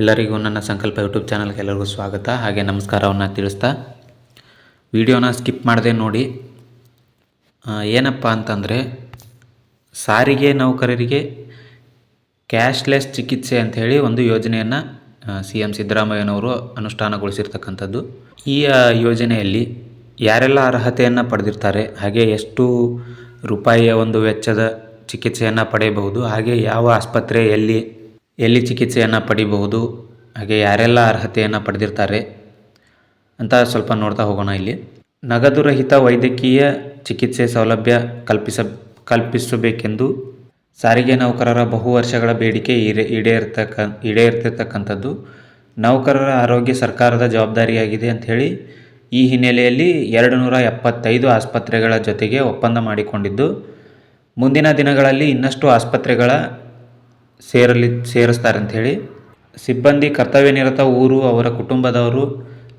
ಎಲ್ಲರಿಗೂ ನನ್ನ ಸಂಕಲ್ಪ ಯೂಟ್ಯೂಬ್ ಚಾನಲ್ಗೆ ಎಲ್ಲರಿಗೂ ಸ್ವಾಗತ. ಹಾಗೆ ನಮಸ್ಕಾರವನ್ನು ತಿಳಿಸ್ತಾ. ವಿಡಿಯೋನ ಸ್ಕಿಪ್ ಮಾಡದೆ ನೋಡಿ. ಏನಪ್ಪ ಅಂತಂದರೆ, ಸಾರಿಗೆ ನೌಕರರಿಗೆ ಕ್ಯಾಶ್ಲೆಸ್ ಚಿಕಿತ್ಸೆ ಅಂಥೇಳಿ ಒಂದು ಯೋಜನೆಯನ್ನು ಸಿ ಎಂ ಸಿದ್ದರಾಮಯ್ಯನವರು ಅನುಷ್ಠಾನಗೊಳಿಸಿರ್ತಕ್ಕಂಥದ್ದು. ಈ ಯೋಜನೆಯಲ್ಲಿ ಯಾರೆಲ್ಲ ಅರ್ಹತೆಯನ್ನು ಪಡೆದಿರ್ತಾರೆ, ಹಾಗೆ ಎಷ್ಟು ರೂಪಾಯಿಯ ಒಂದು ವೆಚ್ಚದ ಚಿಕಿತ್ಸೆಯನ್ನು ಪಡೆಯಬಹುದು, ಹಾಗೆ ಯಾವ ಆಸ್ಪತ್ರೆ ಎಲ್ಲಿ ಚಿಕಿತ್ಸೆಯನ್ನು ಪಡಿಬಹುದು, ಹಾಗೆ ಯಾರೆಲ್ಲ ಅರ್ಹತೆಯನ್ನು ಪಡೆದಿರ್ತಾರೆ ಅಂತ ಸ್ವಲ್ಪ ನೋಡ್ತಾ ಹೋಗೋಣ ಇಲ್ಲಿ. ನಗದು ರಹಿತ ವೈದ್ಯಕೀಯ ಚಿಕಿತ್ಸೆ ಸೌಲಭ್ಯ ಕಲ್ಪಿಸ, ಕಲ್ಪಿಸಬೇಕೆಂದು ಸಾರಿಗೆ ನೌಕರರ ಬಹು ವರ್ಷಗಳ ಬೇಡಿಕೆ ಈಡೇ ಈಡೇರ್ತಕ್ಕ ಈಡೇರ್ತಿರ್ತಕ್ಕಂಥದ್ದು. ನೌಕರರ ಆರೋಗ್ಯ ಸರ್ಕಾರದ ಜವಾಬ್ದಾರಿಯಾಗಿದೆ ಅಂಥೇಳಿ ಈ ಹಿನ್ನೆಲೆಯಲ್ಲಿ ಎರಡು ನೂರ ಎಪ್ಪತ್ತೈದು ಆಸ್ಪತ್ರೆಗಳ ಜೊತೆಗೆ ಒಪ್ಪಂದ ಮಾಡಿಕೊಂಡಿದ್ದು. ಮುಂದಿನ ದಿನಗಳಲ್ಲಿ ಇನ್ನಷ್ಟು ಆಸ್ಪತ್ರೆಗಳ ಸೇರಲಿ ಸೇರಿಸ್ತಾರೆ ಅಂಥೇಳಿ ಸಿಬ್ಬಂದಿ ಕರ್ತವ್ಯ ನಿರತ ಊರು ಅವರ ಕುಟುಂಬದವರು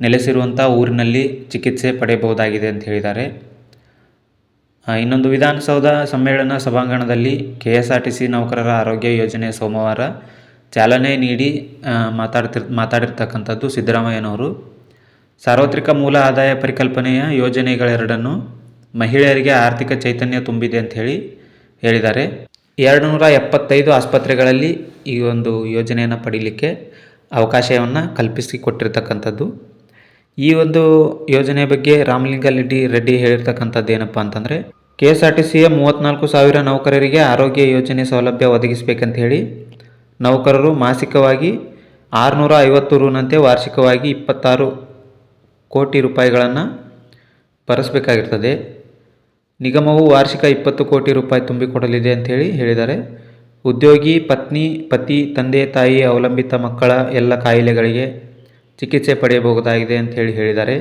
ನೆಲೆಸಿರುವಂಥ ಊರಿನಲ್ಲಿ ಚಿಕಿತ್ಸೆ ಪಡೆಯಬಹುದಾಗಿದೆ ಅಂತ ಹೇಳಿದ್ದಾರೆ. ಇನ್ನೊಂದು ವಿಧಾನಸೌಧ ಸಮ್ಮೇಳನ ಸಭಾಂಗಣದಲ್ಲಿ K S R T C ನೌಕರರ ಆರೋಗ್ಯ ಯೋಜನೆ ಸೋಮವಾರ ಚಾಲನೆ ನೀಡಿ ಮಾತಾಡ್ತಿರ್, ಮಾತಾಡಿರ್ತಕ್ಕಂಥದ್ದು ಸಿದ್ದರಾಮಯ್ಯನವರು. ಸಾರ್ವತ್ರಿಕ ಮೂಲ ಆದಾಯ ಪರಿಕಲ್ಪನೆಯ ಯೋಜನೆಗಳೆರಡನ್ನು ಮಹಿಳೆಯರಿಗೆ ಆರ್ಥಿಕ ಚೈತನ್ಯ ತುಂಬಿದೆ ಅಂತ ಹೇಳಿ ಹೇಳಿದ್ದಾರೆ. ಎರಡು ನೂರ ಎಪ್ಪತ್ತೈದು ಆಸ್ಪತ್ರೆಗಳಲ್ಲಿ ಈ ಒಂದು ಯೋಜನೆಯನ್ನು ಪಡೀಲಿಕ್ಕೆ ಅವಕಾಶವನ್ನು ಕಲ್ಪಿಸಿಕೊಟ್ಟಿರ್ತಕ್ಕಂಥದ್ದು. ಈ ಒಂದು ಯೋಜನೆ ಬಗ್ಗೆ ರಾಮಲಿಂಗ ರೆಡ್ಡಿ ಹೇಳಿರ್ತಕ್ಕಂಥದ್ದು ಏನಪ್ಪ ಅಂತಂದರೆ ಕೆ ಎಸ್ ಆರ್ ಟಿ ಸಿಯ ಮೂವತ್ತ್ನಾಲ್ಕು ಸಾವಿರ ನೌಕರರಿಗೆ ಆರೋಗ್ಯ ಯೋಜನೆ ಸೌಲಭ್ಯ ಒದಗಿಸಬೇಕಂತ ಹೇಳಿ ನೌಕರರು ಮಾಸಿಕವಾಗಿ ಆರುನೂರ ಐವತ್ತು ರೂನಂತೆ ವಾರ್ಷಿಕವಾಗಿ ಇಪ್ಪತ್ತಾರು ಕೋಟಿ ರೂಪಾಯಿಗಳನ್ನು ಭರಿಸಬೇಕಾಗಿರ್ತದೆ. ನಿಗಮವು ವಾರ್ಷಿಕ ಇಪ್ಪತ್ತು ಕೋಟಿ ರೂಪಾಯಿ ತುಂಬಿಕೊಡಲಿದೆ ಅಂಥೇಳಿ ಹೇಳಿದ್ದಾರೆ. ಉದ್ಯೋಗಿ, ಪತ್ನಿ, ಪತಿ, ತಂದೆ, ತಾಯಿ, ಅವಲಂಬಿತ ಮಕ್ಕಳ ಎಲ್ಲ ಕಾಯಿಲೆಗಳಿಗೆ ಚಿಕಿತ್ಸೆ ಪಡೆಯಬಹುದಾಗಿದೆ ಅಂಥೇಳಿ ಹೇಳಿದ್ದಾರೆ.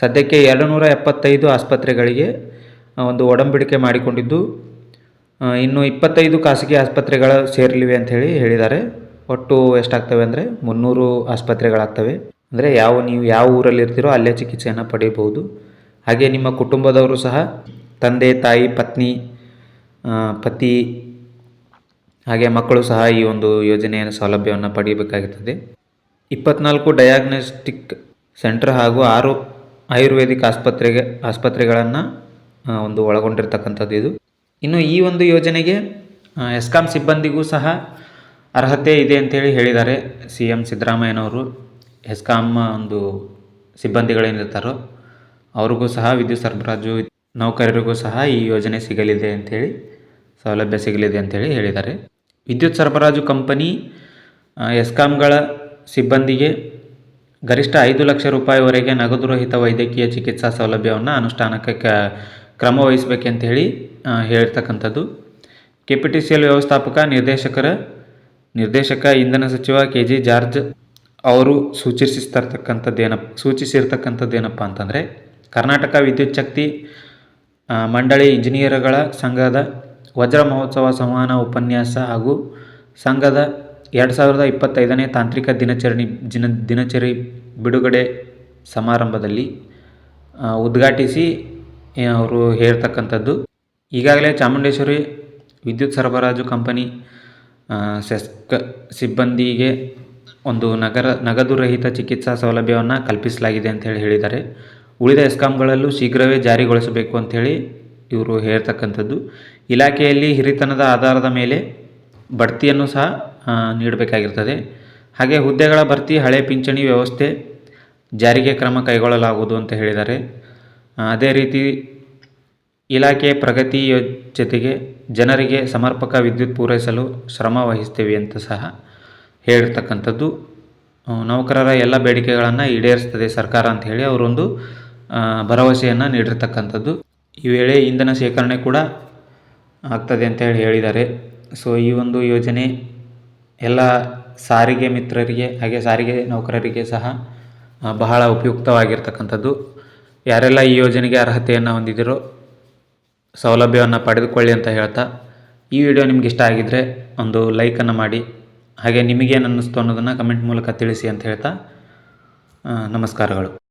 ಸದ್ಯಕ್ಕೆ ಎರಡು ನೂರ ಎಪ್ಪತ್ತೈದು ಆಸ್ಪತ್ರೆಗಳಿಗೆ ಒಂದು ಒಡಂಬಡಿಕೆ ಮಾಡಿಕೊಂಡಿದ್ದು ಇನ್ನು ಇಪ್ಪತ್ತೈದು ಖಾಸಗಿ ಆಸ್ಪತ್ರೆಗಳ ಸೇರಲಿವೆ ಅಂಥೇಳಿ ಹೇಳಿದ್ದಾರೆ. ಒಟ್ಟು ಎಷ್ಟಾಗ್ತವೆ ಅಂದರೆ ಮುನ್ನೂರು ಆಸ್ಪತ್ರೆಗಳಾಗ್ತವೆ. ಅಂದರೆ ಯಾವ ನೀವು ಯಾವ ಊರಲ್ಲಿ ಇರ್ತೀರೋ ಅಲ್ಲೇ ಚಿಕಿತ್ಸೆಯನ್ನು ಪಡೆಯಬಹುದು. ಹಾಗೆ ನಿಮ್ಮ ಕುಟುಂಬದವರು ಸಹ ತಂದೆ, ತಾಯಿ, ಪತ್ನಿ ಪತಿ ಹಾಗೆ ಮಕ್ಕಳು ಸಹ ಈ ಒಂದು ಯೋಜನೆಯ ಸೌಲಭ್ಯವನ್ನು ಪಡೆಯಬೇಕಾಗುತ್ತದೆ. ಇಪ್ಪತ್ನಾಲ್ಕು ಡಯಾಗ್ನೋಸ್ಟಿಕ್ ಸೆಂಟರ್ ಹಾಗೂ ಆರು ಆಯುರ್ವೇದಿಕ್ ಆಸ್ಪತ್ರೆಗೆ, ಆಸ್ಪತ್ರೆಗಳನ್ನು ಒಂದು ಒಳಗೊಂಡಿರ್ತಕ್ಕಂಥದ್ದು ಇದು. ಇನ್ನು ಈ ಒಂದು ಯೋಜನೆಗೆ ಎಸ್ಕಾಂ ಸಿಬ್ಬಂದಿಗೂ ಸಹ ಅರ್ಹತೆ ಇದೆ ಅಂತೇಳಿ ಹೇಳಿದ್ದಾರೆ ಸಿ ಎಂ ಸಿದ್ದರಾಮಯ್ಯನವರು. ಎಸ್ಕಾಂ ಒಂದು ಸಿಬ್ಬಂದಿಗಳೇನಿರ್ತಾರೋ, ಅವ್ರಿಗೂ ಸಹ ವಿದ್ಯುತ್ ಸರಬರಾಜು ನೌಕರರಿಗೂ ಸಹ ಈ ಯೋಜನೆ ಸಿಗಲಿದೆ ಅಂಥೇಳಿ ಸೌಲಭ್ಯ ಸಿಗಲಿದೆ ಅಂಥೇಳಿ ಹೇಳಿದ್ದಾರೆ. ವಿದ್ಯುತ್ ಸರಬರಾಜು ಕಂಪನಿ ಎಸ್ಕಾಂಗಳ ಸಿಬ್ಬಂದಿಗೆ ಗರಿಷ್ಠ ಐದು ಲಕ್ಷ ರೂಪಾಯಿವರೆಗೆ ನಗದು ರಹಿತ ವೈದ್ಯಕೀಯ ಚಿಕಿತ್ಸಾ ಸೌಲಭ್ಯವನ್ನು ಅನುಷ್ಠಾನಕ್ಕೆ ಕ, ಕ್ರಮ ವಹಿಸಬೇಕೆಂಥೇಳಿ ಹೇಳಿ ಹೇಳಿರ್ತಕ್ಕಂಥದ್ದು K P T C L ವ್ಯವಸ್ಥಾಪಕ ನಿರ್ದೇಶಕರ, ನಿರ್ದೇಶಕ ಇಂಧನ ಸಚಿವ ಕೆ ಜಿ ಜಾರ್ಜ್ ಅವರು ಸೂಚಿಸಿರ್ತಕ್ಕಂಥದ್ದೇನಪ್ಪ ಸೂಚಿಸಿರ್ತಕ್ಕಂಥದ್ದೇನಪ್ಪ ಅಂತಂದರೆ, ಕರ್ನಾಟಕ ವಿದ್ಯುತ್ ಶಕ್ತಿ ಮಂಡಳಿ ಇಂಜಿನಿಯರ್ಗಳ ಸಂಘದ ವಜ್ರ ಮಹೋತ್ಸವ ಸಂವಹನ ಉಪನ್ಯಾಸ ಹಾಗೂ ಸಂಘದ ಎರಡು ಸಾವಿರದ ಇಪ್ಪತ್ತೈದನೇ ತಾಂತ್ರಿಕ ದಿನಚರಣಿ ದಿನ, ದಿನಚರಿ ಬಿಡುಗಡೆ ಸಮಾರಂಭದಲ್ಲಿ ಉದ್ಘಾಟಿಸಿ ಅವರು ಹೇಳ್ತಕ್ಕಂಥದ್ದು. ಈಗಾಗಲೇ ಚಾಮುಂಡೇಶ್ವರಿ ವಿದ್ಯುತ್ ಸರಬರಾಜು ಕಂಪನಿ ಸೆಸ್ಕ ಸಿಬ್ಬಂದಿಗೆ ಒಂದು ನಗರ, ನಗದು ರಹಿತ ಚಿಕಿತ್ಸಾ ಸೌಲಭ್ಯವನ್ನು ಕಲ್ಪಿಸಲಾಗಿದೆ ಅಂತ ಹೇಳಿ ಹೇಳಿದ್ದಾರೆ. ಉಳಿದ ಎಸ್ಕಾಂಗಳಲ್ಲೂ ಶೀಘ್ರವೇ ಜಾರಿಗೊಳಿಸಬೇಕು ಅಂಥೇಳಿ ಇವರು ಹೇಳ್ತಕ್ಕಂಥದ್ದು. ಇಲಾಖೆಯಲ್ಲಿ ಹಿರಿತನದ ಆಧಾರದ ಮೇಲೆ ಬಡ್ತಿಯನ್ನು ಸಹ ನೀಡಬೇಕಾಗಿರ್ತದೆ. ಹಾಗೆ ಹುದ್ದೆಗಳ ಭರ್ತಿ, ಹಳೆ ಪಿಂಚಣಿ ವ್ಯವಸ್ಥೆ ಜಾರಿಗೆ ಕ್ರಮ ಕೈಗೊಳ್ಳಲಾಗುವುದು ಅಂತ ಹೇಳಿದ್ದಾರೆ. ಅದೇ ರೀತಿ ಇಲಾಖೆ ಪ್ರಗತಿ ಜೊತೆಗೆ ಜನರಿಗೆ ಸಮರ್ಪಕ ವಿದ್ಯುತ್ ಪೂರೈಸಲು ಶ್ರಮ ವಹಿಸ್ತೇವೆ ಅಂತ ಸಹ ಹೇಳಿರ್ತಕ್ಕಂಥದ್ದು. ನೌಕರರ ಎಲ್ಲ ಬೇಡಿಕೆಗಳನ್ನು ಈಡೇರಿಸ್ತದೆ ಸರ್ಕಾರ ಅಂತ ಹೇಳಿ ಅವರೊಂದು ಭರವಸೆಯನ್ನು ನೀಡಿರ್ತಕ್ಕಂಥದ್ದು. ಈ ವೇಳೆ ಇಂಧನ ಶೇಖರಣೆ ಕೂಡ ಆಗ್ತದೆ ಅಂತ ಹೇಳಿ ಹೇಳಿದ್ದಾರೆ. ಸೊ ಈ ಒಂದು ಯೋಜನೆ ಎಲ್ಲ ಸಾರಿಗೆ ಮಿತ್ರರಿಗೆ ಹಾಗೆ ಸಾರಿಗೆ ನೌಕರರಿಗೆ ಸಹ ಬಹಳ ಉಪಯುಕ್ತವಾಗಿರ್ತಕ್ಕಂಥದ್ದು. ಯಾರೆಲ್ಲ ಈ ಯೋಜನೆಗೆ ಅರ್ಹತೆಯನ್ನು ಹೊಂದಿದಿರೋ ಸೌಲಭ್ಯವನ್ನು ಪಡೆದುಕೊಳ್ಳಿ ಅಂತ ಹೇಳ್ತಾ, ಈ ವಿಡಿಯೋ ನಿಮ್ಗೆ ಇಷ್ಟ ಆಗಿದ್ದರೆ ಒಂದು ಲೈಕನ್ನು ಮಾಡಿ. ಹಾಗೆ ನಿಮಗೇನು ಅನ್ನಿಸ್ತು ಅನ್ನೋದನ್ನು ಕಮೆಂಟ್ ಮೂಲಕ ತಿಳಿಸಿ ಅಂತ ಹೇಳ್ತಾ ನಮಸ್ಕಾರಗಳು.